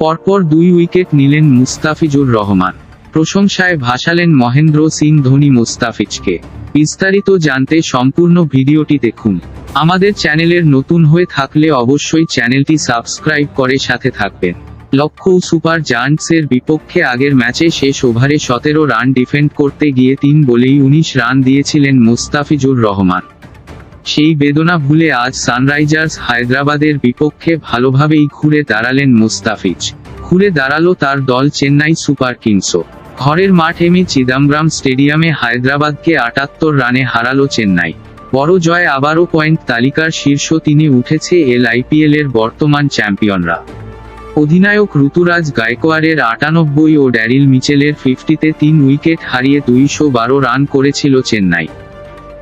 পরপর দুই উইকেট নিলেন মুস্তাফিজুর রহমান। প্রশংসায় ভাসালেন মহেন্দ্র সিং ধোনি মুস্তাফিজকে। বিস্তারিত জানতে সম্পূর্ণ ভিডিওটি দেখুন। আমাদের চ্যানেলের নতুন হয়ে থাকলে অবশ্যই চ্যানেলটি সাবস্ক্রাইব করে সাথে থাকবেন। লক্ষ্য, সুপার জায়ান্টসের বিপক্ষে আগের ম্যাচে শেষ ওভারে সতেরো রান ডিফেন্ড করতে গিয়ে তিন বলেই উনিশ রান দিয়েছিলেন মুস্তাফিজুর রহমান। সেই বেদনা ভুলে আজ সানরাইজার্স হায়দ্রাবাদের বিপক্ষে ভালোভাবেই ঘুরে দাঁড়ালেন মুস্তাফিজ। ঘুরে দাঁড়াল তার দল চেন্নাই সুপার কিংসও। ঘরের মাঠ এমে চিদাম্বরম স্টেডিয়ামে হায়দ্রাবাদকে আটাত্তর রানে হারালো চেন্নাই। বড় জয় আবারও পয়েন্ট তালিকার শীর্ষ তিনে উঠেছে এল আইপিএল এর বর্তমান চ্যাম্পিয়নরা। অধিনায়ক ঋতুরাজ গায়কোয়াড়ের আটানব্বই ও ড্যারিল মিচেলের ফিফটিতে তিন উইকেট হারিয়ে দুইশো বারো রান করেছিল চেন্নাই।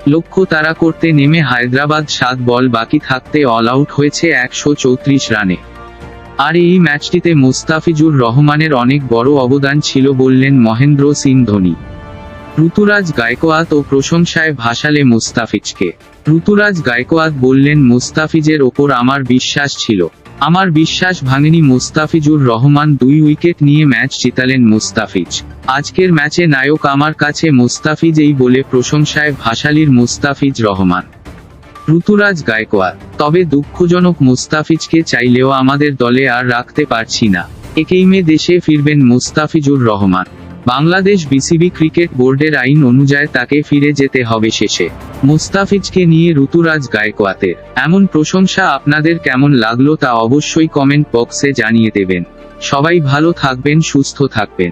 লক্ষ্য তারা করতে নেমে হায়দ্রাবাদ সাত বল বাকি থাকতে অল আউট হয়েছে একশো চৌত্রিশ রানে। আর এই ম্যাচটিতে মুস্তাফিজুর রহমানের অনেক বড় অবদান ছিল বললেন মহেন্দ্র সিং ধোনি। ঋতুরাজ গায়কোয়াদ ও প্রশংসায় ভাসালে মুস্তাফিজকে। ঋতুরাজ গায়কোয়াদ বললেন, মুস্তাফিজের ওপর আমার বিশ্বাস ছিল। আমার বিশ্বাস ভাঙেনি মুস্তাফিজুর রহমান। দুই উইকেট নিয়ে ম্যাচ জিতালেন মুস্তাফিজ। আজকের ম্যাচে নায়ক আমার কাছে মুস্তাফিজ এই বলে প্রশংসায় ভাসালির মুস্তাফিজ রহমান। ঋতুরাজ গায়কোয়াদ, তবে দুঃখজনক মুস্তাফিজকে চাইলেও আমাদের দলে আর রাখতে পারছি না। একেই মে দেশে ফিরবেন মুস্তাফিজুর রহমান। বাংলাদেশ বিসিবি ক্রিকেট বোর্ডের আইন অনুযায়ী তাকে ফিরে যেতে হবে শেষে। মুস্তাফিজকে নিয়ে ঋতুরাজ গায়কোয়াতের এমন প্রশংসা আপনাদের কেমন লাগল তা অবশ্যই কমেন্ট বক্সে জানিয়ে দেবেন। সবাই ভালো থাকবেন, সুস্থ থাকবেন।